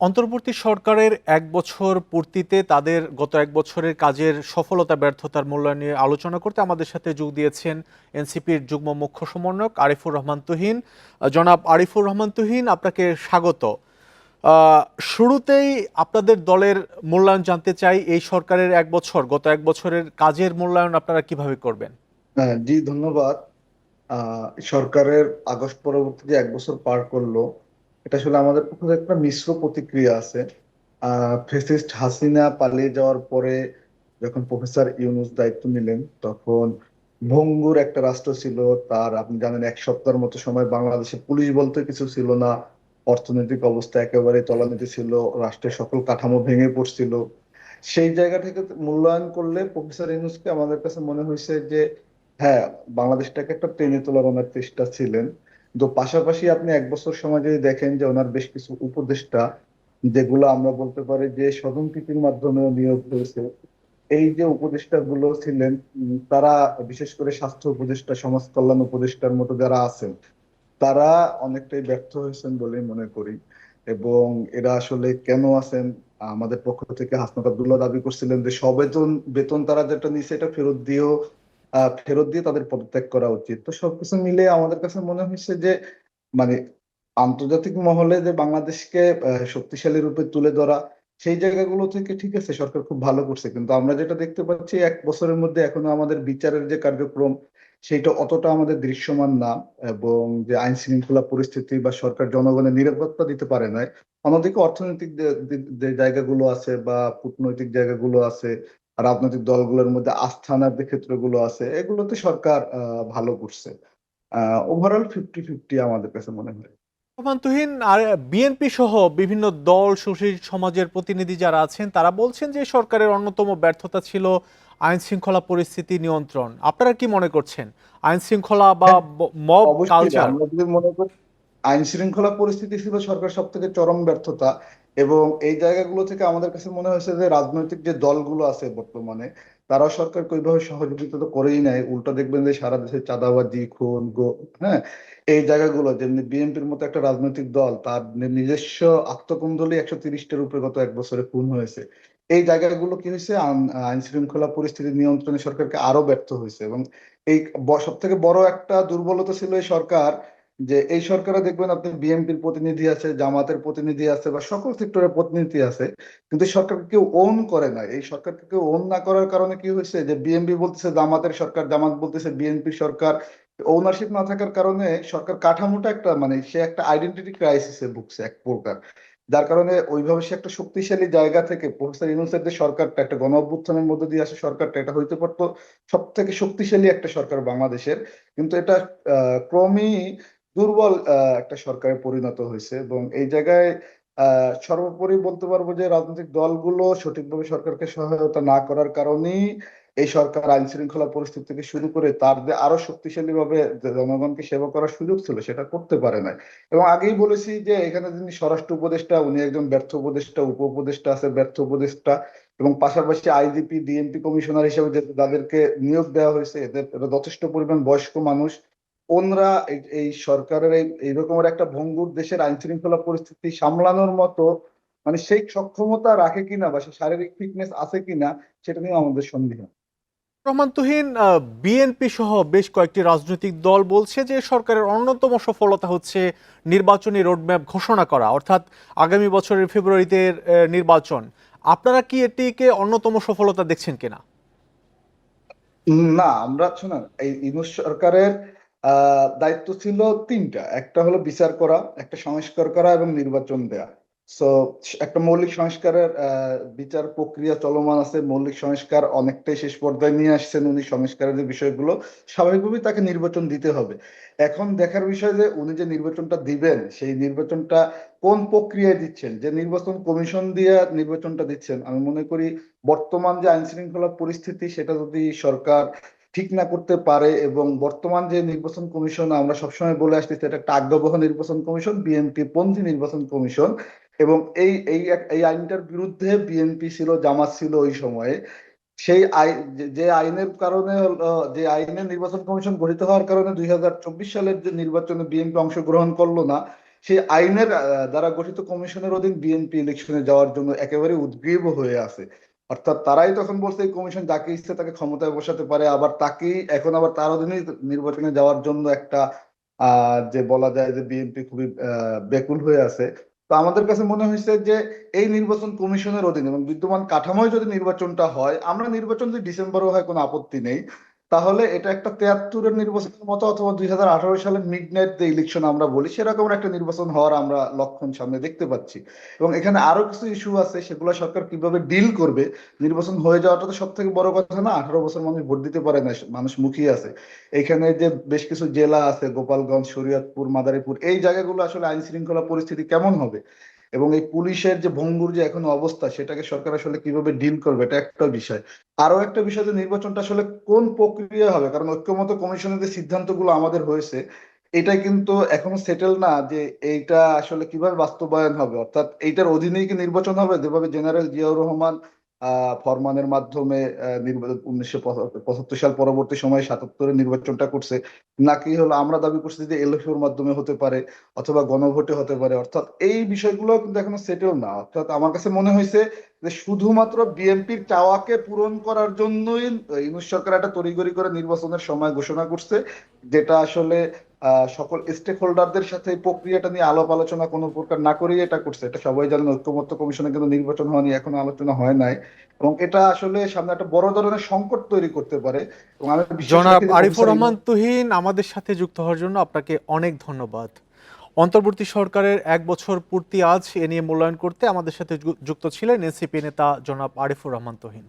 অন্তর্বর্তী সরকারের এক বছর পূর্তিতে তাদের গত এক বছরের কাজের সফলতা, ব্যর্থতার মূল্যায়ন নিয়ে আলোচনা করতে আমাদের সাথে যোগ দিয়েছেন এনসিপির যুগ্ম মুখ্য সমন্বয়ক আরিফুর রহমান তুহিন। জনাব আরিফুর রহমান তুহিন, আপনাকে স্বাগত। শুরুতেই আপনাদের দলের মূল্যায়ন জানতে চাই, এই সরকারের এক বছর, গত এক বছরের কাজের মূল্যায়ন আপনারা কীভাবে করবেন? হ্যাঁ জি, ধন্যবাদ। সরকারের আগস্ট পরবর্তী যে এক বছর পার করল। এটা আসলে আমাদের পক্ষ একটা মিশ্র প্রতিক্রিয়া আছে। ফেসিস্ট হাসিনা পালিয়ে যাওয়ার পরে যখন প্রফেসর ইউনুস দায়িত্ব নিলেন, তখন ভঙ্গুর একটা রাষ্ট্র ছিল, তার আপনি জানেন এক সপ্তাহের মতো সময় বাংলাদেশে পুলিশ বলতে কিছু ছিল না। অর্থনৈতিক অবস্থা একেবারে তলানিতে ছিল, রাষ্ট্রের সকল কাঠামো ভেঙে পড়ছিল। সেই জায়গা থেকে মূল্যায়ন করলে প্রফেসর ইউনূসকে আমাদের কাছে মনে হয়েছে যে হ্যাঁ বাংলাদেশটাকে একটা টেনে তোলার ওনার চেষ্টা ছিলেন। তো পাশাপাশি আপনি এক বছর সময় যদি দেখেন যে ওনার বেশ কিছু উপদেষ্টা, যেগুলো আমরা বলতে পারি যে স্বজনপ্রীতির মাধ্যমে নিয়োগ হয়েছে, এই যে উপদেষ্টা গুলো ছিলেন তারা বিশেষ করে স্বাস্থ্য উপদেষ্টা, সমাজ কল্যাণ উপদেষ্টার মতো যারা আছেন, তারা অনেকটাই ব্যর্থ হয়েছেন বলেই মনে করি। এবং এরা আসলে কেন আছেন? আমাদের পক্ষ থেকে হাসনাত আব্দুল্লাহ দাবি করছিলেন যে সবেতন বেতন তারা যেটা নিছে এটা ফেরত দিয়েও ফেরত দিয়ে তাদের পদত্যাগ করা উচিত। তো সবকিছু মিলে আমাদের কাছে মনে হয়েছে যে মানে আন্তর্জাতিক মহলে যে বাংলাদেশকে শক্তিশালী রূপে তুলে ধরা, সেই জায়গাগুলো থেকে ঠিক আছে, সরকার খুব ভালো করছে। কিন্তু আমরা যেটা দেখতে পাচ্ছি, এক বছরের মধ্যে এখনও আমাদের বিচারের যে কার্যক্রম, সেইটা অতটা আমাদের দৃশ্যমান না এবং যে আইন শৃঙ্খলা পরিস্থিতি বা সরকার জনগণের নিরাপত্তা দিতে পারে নাই। অন্যদিকে অর্থনৈতিক যে জায়গাগুলো আছে বা কূটনৈতিক জায়গাগুলো আছে রাজনৈতিক দলগুলোর মধ্যে আস্থানার যে ক্ষেত্রগুলো আছে এগুলোতে সরকার ভালো করছে। ওভারঅল ফিফটি ফিফটি আমাদের কাছে মনে হয়। রহমান তুহিন আর বিএনপি সহ বিভিন্ন দল সুশীল সমাজের প্রতিনিধি যারা আছেন তারা বলছেন যে সরকারের অন্যতম ব্যর্থতা ছিল আইন শৃঙ্খলা পরিস্থিতি নিয়ন্ত্রণ। আপনারা কি মনে করছেন? আইন শৃঙ্খলা বা মব কালচার মনে করি আইন শৃঙ্খলা পরিস্থিতি ছিল সরকার সব থেকে চরম ব্যর্থতা এবং এই জায়গাগুলো থেকে আমাদের কাছে মনে হয়েছে যে রাজনৈতিক যে দলগুলো আছে বর্তমানে তারা সরকারকে ওইভাবে সহযোগিতা তো করেই নাই। উল্টো দেখবেন যে সারা দেশে চাঁদাবাজি, খুন, গো হ্যাঁ এই জায়গাগুলো, যেমনি বিএনপির মতো একটা রাজনৈতিক দল, তার নিজস্ব আত্মকুণ্ডলী একশো তিরিশটার উপরে গত এক বছরে খুন হয়েছে। এই জায়গাগুলো কি হয়েছে? আইন শৃঙ্খলা পরিস্থিতি নিয়ন্ত্রণে সরকারকে আরও ব্যর্থ হয়েছে এবং এই সব থেকে বড় একটা দুর্বলতা ছিল এই সরকার যে এই সরকারে দেখবেন আপনি বিএনপির প্রতিনিধি আছে, জামাতের প্রতিনিধি আছে বা সকল সেক্টরের প্রতিনিধি আছে, কিন্তু সরকারকে কেউ ওন করে না। এই সরকারকে কেউ ওন না করার কারণে কি হয়েছে যে বিএনপি বলতেছে জামাতের সরকার, জামাত বলতেছে বিএনপি সরকার। ওনারশিপ না থাকার কারণে সরকার কাঠামোটা একটা মানে সে একটা আইডেন্টিটি ক্রাইসিসে ভুগছে এক প্রকার। যার কারণে ওইভাবে সে একটা শক্তিশালী জায়গা থেকে প্রফেসর ইউনূসের যে সরকারটা, একটা গণ অভ্যুত্থানের মধ্যে দিয়ে আসে সরকারটা, এটা হইতে পারতো সব থেকে শক্তিশালী একটা সরকার বাংলাদেশের। কিন্তু এটা ক্রমেই দুর্বল একটা সরকারে পরিণত হয়েছে এবং এই জায়গায় সর্বোপরি বলতে পারব যে রাজনৈতিক দলগুলো সঠিকভাবে সরকারকে সহায়তা না করার কারণেই এই সরকার আইন শৃঙ্খলা পরিস্থিতি থেকে শুরু করে তার যে আরও শক্তিশালী ভাবে জনগণকে সেবা করার সুযোগ ছিল সেটা করতে পারে না এবং আগেই বলেছি যে এখানে যিনি স্বরাষ্ট্র উপদেষ্টা, উনি একজন ব্যর্থ উপদেষ্টা, উপ উপদেষ্টা আছে, ব্যর্থ উপদেষ্টা এবং পাশাপাশি আইজিপি, ডিএমপি কমিশনার হিসেবে যাদেরকে নিয়োগ দেওয়া হয়েছে, এদের যথেষ্ট পরিমাণ বয়স্ক মানুষ ওনরা এই- এই সরকারের এই এইরকমের একটা ভঙ্গুর দেশের আইন শৃঙ্খলা পরিস্থিতি সামলানোর মতো মানে সেই সক্ষমতা রাখে কিনা বা সেই শারীরিক ফিটনেস আছে কিনা সেটা নিয়ে আমাদের সন্দেহ। রহমান তুহিন বিএনপি সহ বেশ কয়েকটি রাজনৈতিক দল বলছে যে সরকারের অন্যতম সফলতা হচ্ছে নির্বাচনী রোডম্যাপ ঘোষণা করা অর্থাৎ আগামী বছরের ফেব্রুয়ারিতে নির্বাচন। আপনারা কি এটিকে অন্যতম সফলতা দেখছেন কিনা? না আমরা শোনেন এই ইউনূস সরকারের দায়িত্ব ছিল তিনটা। একটা হলো বিচার করা, একটা সংস্কার করা এবং নির্বাচন দেয়া। সো একটা মৌলিক সংস্কারের বিচার প্রক্রিয়া চলমান আছে। মৌলিক সংস্কার অনেকটাই শেষ পর্যায়ে নিয়ে আসছেন উনি সংস্কারের যে বিষয়গুলো। স্বাভাবিকভাবেই তাকে নির্বাচন দিতে হবে। এখন দেখার বিষয় যে উনি যে নির্বাচনটা দিবেন, সেই নির্বাচনটা কোন প্রক্রিয়ায় দিচ্ছেন? যে নির্বাচন কমিশন দিয়ে নির্বাচনটা দিচ্ছেন। আমি মনে করি বর্তমান যে আইন শৃঙ্খলা পরিস্থিতি, সেটা যদি সরকার ঠিক না করতে পারে এবং বর্তমান যে নির্বাচন কমিশন, আমরা সবসময় বলে আসতেছি এটা একটা আজ্ঞাবহ নির্বাচন কমিশন, বিএনপি পন্থী নির্বাচন কমিশন এবং এই এই এই আইনটার বিরুদ্ধে বিএনপি ছিল, জামাত ছিল ওই সময়ে। সেই আইন যে- আইনের কারণে যে আইনের নির্বাচন কমিশন গঠিত হওয়ার কারণে দুই হাজার চব্বিশ সালের যে নির্বাচনে বিএনপি অংশগ্রহণ করল না, সেই আইনের দ্বারা গঠিত কমিশনের অধীন বিএনপি ইলেকশনে যাওয়ার জন্য একেবারে উদ্গ্রীব হয়ে আছে। অর্থাৎ তারাই তখন বলছে এই কমিশন যাকে ইচ্ছে তাকে ক্ষমতায় বসাতে পারে আবার তাকে এখন আবার তার অধীনে নির্বাচনে যাওয়ার জন্য একটা যে বলা যায় যে বিএনপি খুবই আহ, ব্যাকুল হয়ে আছে। তো আমাদের কাছে মনে হয়েছে যে এই নির্বাচন কমিশনের অধীনে এবং বিদ্যমান কাঠামোয় যদি নির্বাচনটা হয় আমরা নির্বাচন যদি ডিসেম্বরও হয় কোনো আপত্তি নেই তাহলে এটা একটা তেয়াত্তরের নির্বাচনের মতো অথবা দুই হাজার আঠারো সালের মিড নাইট যে ইলেকশন আমরা বলি, সেরকম একটা নির্বাচন হওয়ার আমরা লক্ষণ সামনে দেখতে পাচ্ছি। এবং এখানে আরও কিছু ইস্যু আছে, সেগুলো সরকার কীভাবে ডিল করবে, নির্বাচন হয়ে যাওয়াটা তো সব থেকে বড় কথা না, আঠারো বছর মানুষ ভোট দিতে পারে না, মানুষ মুখিয়ে আছে। এখানে যে বেশ কিছু জেলা আছে, গোপালগঞ্জ, শরীয়তপুর, মাদারীপুর, এই জায়গাগুলো আসলে আইন শৃঙ্খলা পরিস্থিতি কেমন হবে? এবং এই পুলিশের যে ভঙ্গুর যে এখন অবস্থা, সেটাকে সরকার আসলে কীভাবে ডিল করবে, এটা একটা বিষয়। আরও একটা বিষয় যে নির্বাচনটা আসলে কোন প্রক্রিয়া হবে? কারণ ঐক্যমত কমিশনের যে সিদ্ধান্তগুলো আমাদের হয়েছে এটা কিন্তু এখনও সেটেল না যে এইটা আসলে কীভাবে বাস্তবায়ন হবে। অর্থাৎ এইটার অধীনেই কি নির্বাচন হবে? যেভাবে জেনারেল জিয়াউর রহমান ফরমানের মাধ্যমে উনিশশো পঁচাত্তর সাল পরবর্তী সময়ে সাতাত্তরে নির্বাচনটা করছে। নাকি হলো আমরা দাবি করছি যে এলএফির মাধ্যমে হতে পারে অথবা গণভোটে হতে পারে। অর্থাৎ এই বিষয়গুলো কিন্তু এখনও সেটেল না। অর্থাৎ আমার কাছে মনে হয়েছে যে শুধুমাত্র বিএনপির চাওয়াকে পূরণ করার জন্যই ইউনুস সরকার একটা তড়িঘড়ি করে নির্বাচনের সময় ঘোষণা করছে, যেটা আসলে সকল স্টেক হোল্ডারদের সাথে এই প্রক্রিয়াটা নিয়ে আলাপ আলোচনা কোনো প্রকার না করেই এটা করছে। এটা সবাই জানেন ঐক্যমত্য কমিশনে কিন্তু নির্বাচন হওয়া নিয়ে এখনও আলোচনা হয় নাই। এবং এটা আসলে সামনে একটা বড় ধরনের সংকট তৈরি করতে পারে। এবং আমি জনাব আরিফুর রহমান তুহিন আমাদের সাথে যুক্ত হওয়ার জন্য আপনাকে অনেক ধন্যবাদ। অন্তর্বর্তী সরকারের এক বছর পূর্তি আজ এ নিয়ে মূল্যায়ন করতে আমাদের সাথে যুক্ত ছিলেন এনসিপি নেতা জনাব আরিফুর রহমান তুহিন।